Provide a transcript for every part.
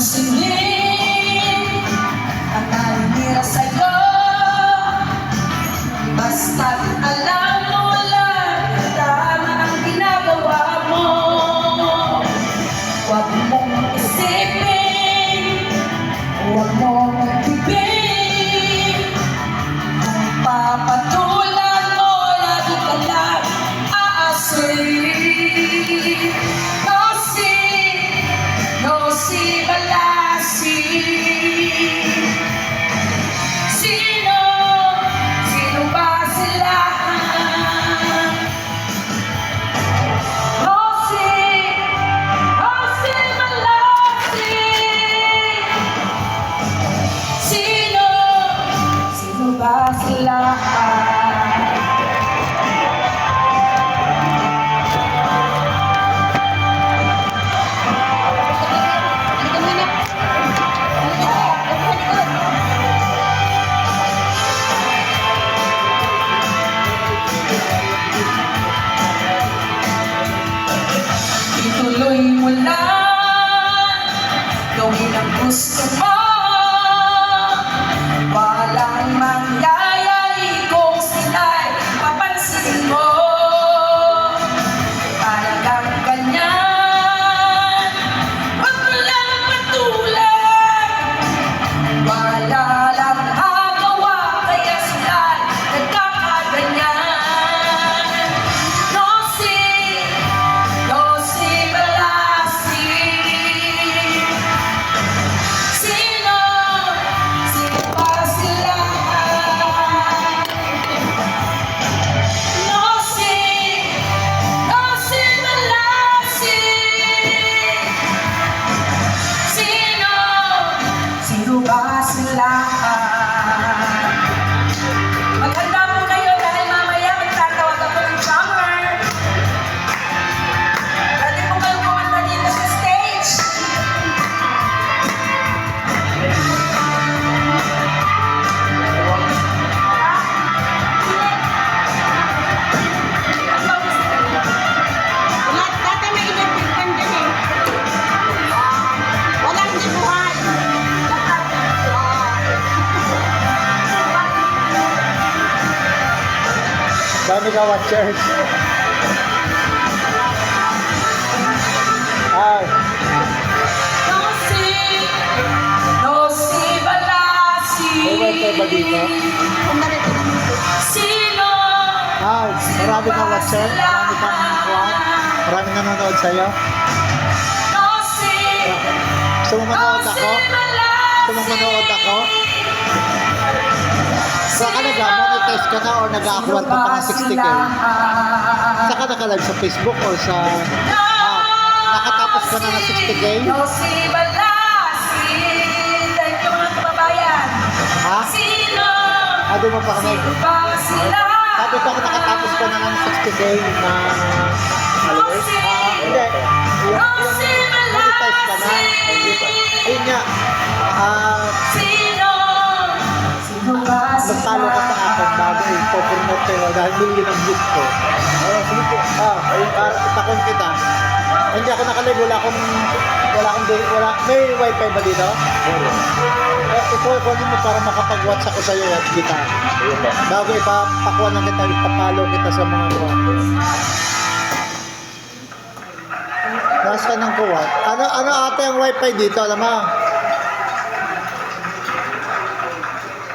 Сильнее. Oh. Narito na dito. Sino? ah, marami kang watchers. Marami kang kuwan. Marami nanonood sa'yo. Gusto mo no manood ako? Gusto mo manood ako? Saan ka nag monetize ka na or nag-upload ka pa ng 60k? Saan ka naka-live sa Facebook or sa... Ah, nakatapos ka na ng 60k? No si Balasi. Thank you mga kababayan. Ha? Sino? Ah, doon mo pa ka Sino na... Sabi ko kung nakatapos ka na ng 60k na followers. Ah, hindi. Yung, yung monetize ka na. Ayun nga. Ah, Ba magtalo ka sa akin bago i-promote ko dahil million ang views ko. Ah, sige po. Ah, ayun, ah, itakon kita. Hindi ako nakalive, wala akong, wala akong, wala, may wifi ba dito? Meron. Eh, ito, kunin mo para makapag-watch ako sa'yo at kita. Bago ipapakuha na kita, ipapalo kita sa mga kuha. Nasa ng kuha. Ano, ano ate ang wifi dito, alam mo?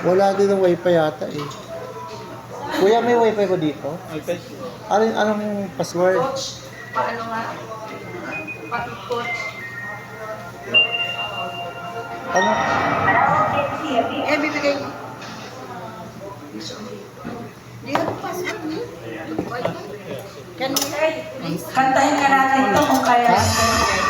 Wala din ang wifi yata eh. Kuya, may wifi ba dito? Ano, anong password? Coach, paano nga? Coach. Ano? Eh, bibigay ko. Di ako password niya. Can we please? Kantahin ka natin ito kung kaya. Kaya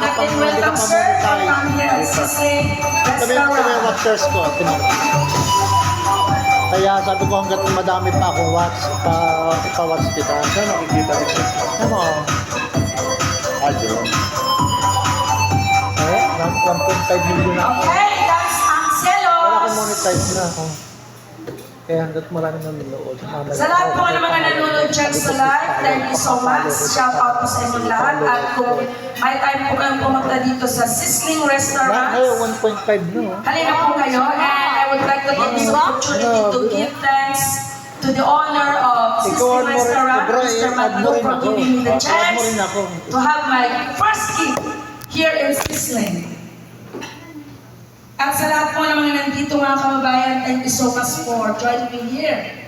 monetize. coming here at Sisling Sabi mo kami Restaurant. watchers ko. Kaya sabi ko hanggat madami pa akong watch, pa, pa-watch kita. Saan nakikita siya? Ano? Ayun. Eh, 1.5 million na ako. Okay, that's Ancelo. Wala akong monetize na ako. Kaya hanggat marami nanonood. mamaya- Sa lahat po ng mga nanonood dyan sa live, thank you so much. Shout out po sa inyong lahat. At kung may time po kayong pumunta dito sa Sisling Na, Restaurant, ngayon 1.5 na. oh. halina po kayo. And I would like to take this opportunity to give thanks to the owner of rin, Restaurant, Mr. rin for giving me the chance to have my first gig here in Sisling. At sa lahat po ng mga nandito mga kababayan, thank you so much for joining me here